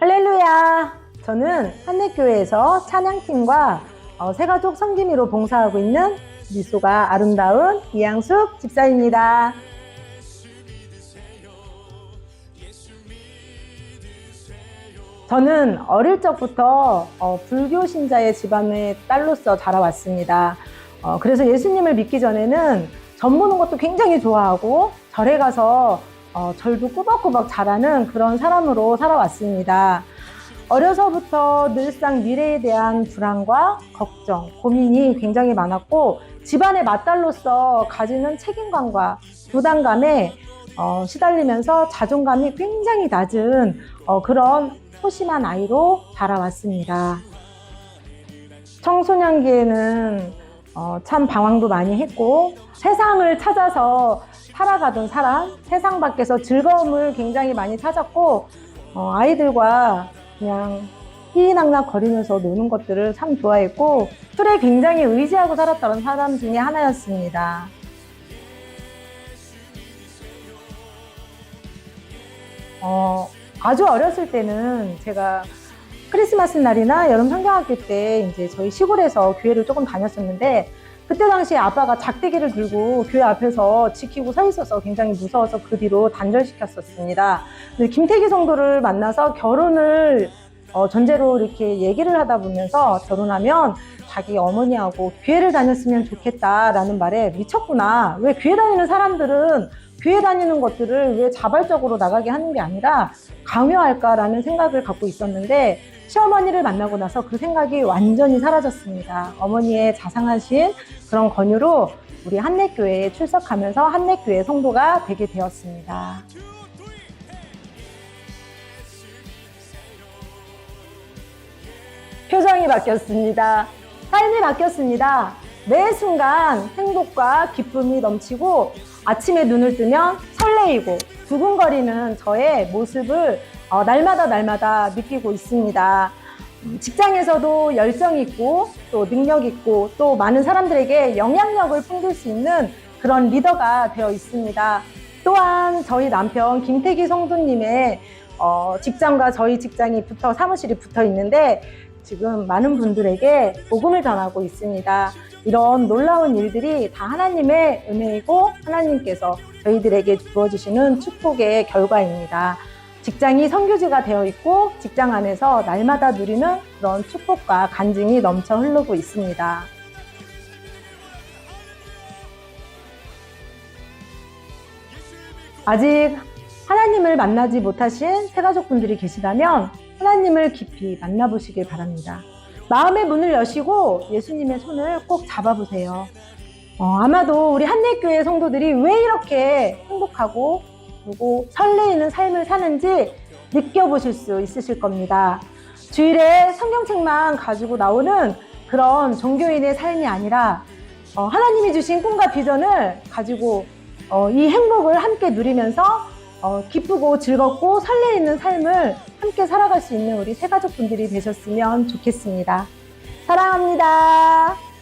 할렐루야! 저는 한내교회에서 찬양팀과 어, 새가족 성김이로 봉사하고 있는 미소가 아름다운 이양숙 집사입니다. 저는 어릴 적부터 어, 불교 신자의 집안의 딸로서 자라왔습니다. 어, 그래서 예수님을 믿기 전에는 전 보는 것도 굉장히 좋아하고 절에 가서 어, 절도 꾸벅꾸벅 잘하는 그런 사람으로 살아왔습니다. 어려서부터 늘상 미래에 대한 불안과 걱정, 고민이 굉장히 많았고 집안의 맏딸로서 가지는 책임감과 부담감에 어, 시달리면서 자존감이 굉장히 낮은 어, 그런 소심한 아이로 자라왔습니다. 청소년기에는 어, 참 방황도 많이 했고 세상을 찾아서 살아가던 사람, 세상 밖에서 즐거움을 굉장히 많이 찾았고 어, 아이들과 그냥 희희낙낙 거리면서 노는 것들을 참 좋아했고 술에 굉장히 의지하고 살았던 사람 중에 하나였습니다. 어, 아주 어렸을 때는 제가 크리스마스 날이나 여름 성경학교 때 이제 저희 시골에서 교회를 조금 다녔었는데 그때 당시에 아빠가 작대기를 들고 교회 앞에서 지키고 서 있어서 굉장히 무서워서 그 뒤로 단절시켰었습니다. 근데 김태기 성도를 만나서 결혼을 어, 전제로 이렇게 얘기를 하다 보면서 결혼하면 자기 어머니하고 교회를 다녔으면 좋겠다라는 말에 미쳤구나. 왜 교회 다니는 사람들은 교회 다니는 것들을 왜 자발적으로 나가게 하는 게 아니라 강요할까라는 생각을 갖고 있었는데 시어머니를 만나고 나서 그 생각이 완전히 사라졌습니다. 어머니의 자상하신 그런 권유로 우리 한내교회에 출석하면서 한내교회 성도가 되게 되었습니다. 표정이 바뀌었습니다. 삶이 바뀌었습니다. 매 순간 행복과 기쁨이 넘치고 아침에 눈을 뜨면 설레이고 두근거리는 저의 모습을 어, 날마다 날마다 느끼고 있습니다. 음, 직장에서도 열정 있고 또 능력 있고 또 많은 사람들에게 영향력을 풍길 수 있는 그런 리더가 되어 있습니다. 또한 저희 남편 김태기 성도님의 어, 직장과 저희 직장이 붙어 사무실이 붙어 있는데 지금 많은 분들에게 복음을 전하고 있습니다. 이런 놀라운 일들이 다 하나님의 은혜이고 하나님께서 저희들에게 부어주시는 축복의 결과입니다. 직장이 선교지가 되어 있고 직장 안에서 날마다 누리는 그런 축복과 간증이 넘쳐 흐르고 있습니다. 아직 하나님을 만나지 못하신 새가족 분들이 계시다면 하나님을 깊이 만나보시길 바랍니다. 마음의 문을 여시고 예수님의 손을 꼭 잡아보세요. 어, 아마도 우리 한내교회 성도들이 왜 이렇게 행복하고 그리고 설레이는 삶을 사는지 느껴보실 수 있으실 겁니다. 주일에 성경책만 가지고 나오는 그런 종교인의 삶이 아니라 어, 하나님이 주신 꿈과 비전을 가지고 어, 이 행복을 함께 누리면서 어, 기쁘고 즐겁고 설레이는 삶을 함께 살아갈 수 있는 우리 새 가족분들이 되셨으면 좋겠습니다. 사랑합니다.